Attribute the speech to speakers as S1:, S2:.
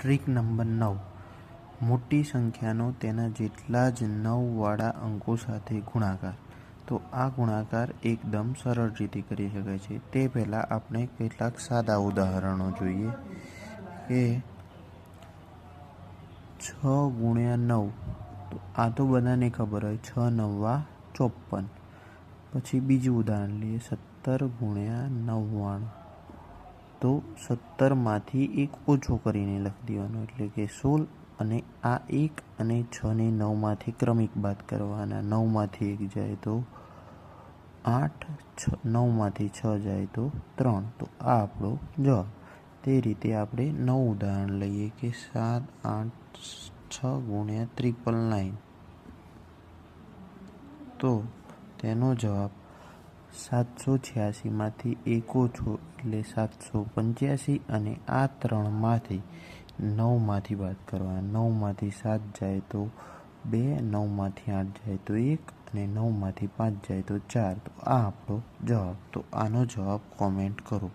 S1: Trick number નવ. મોટી સંખ્યાનો તેના જેટલા જ નવવાળા અંકો સાથે ગુણાકાર. તો આ ગુણાકાર એકદમ સરળ રીતે કરી શકાય છે. તે પહેલાં આપણે કેટલાક સાદા ઉદાહરણો જોઈએ. કે છ ગુણ્યા નવ. તો આ તો બધાને ખબર હોય. છ નવ્વા ચોપન પછી બીજું ઉદાહરણ લઈએ. સત્તર ગુણ્યા નવ્વાણું. તો સત્તરમાંથી એક ઓછો કરીને લખી દેવાનો એટલે કે સોળ અને આ એક અને છને નવમાંથી ક્રમિક બાદ કરવાના. નવમાંથી એક જાય તો આઠ, છ, નવમાંથી છ જાય તો ત્રણ. તો આ આપણો જવાબ. તે રીતે આપણે નવ ઉદાહરણ લઈએ કે સાત, આઠ, છ ગુણ્યા ત્રિપલ નાઇન. તો તેનો જવાબ સાતસો છ્યાસીમાંથી એક ઓછો એટલે સાતસો પંચ્યાસી અને આ ત્રણમાંથી નવમાંથી વાત કરવા. નવમાંથી સાત જાય તો બે નવમાંથી આઠ જાય તો એક અને નવમાંથી પાંચ જાય તો ચાર. તો આ આપણો જવાબ. તો આનો જવાબ કોમેન્ટ કરો.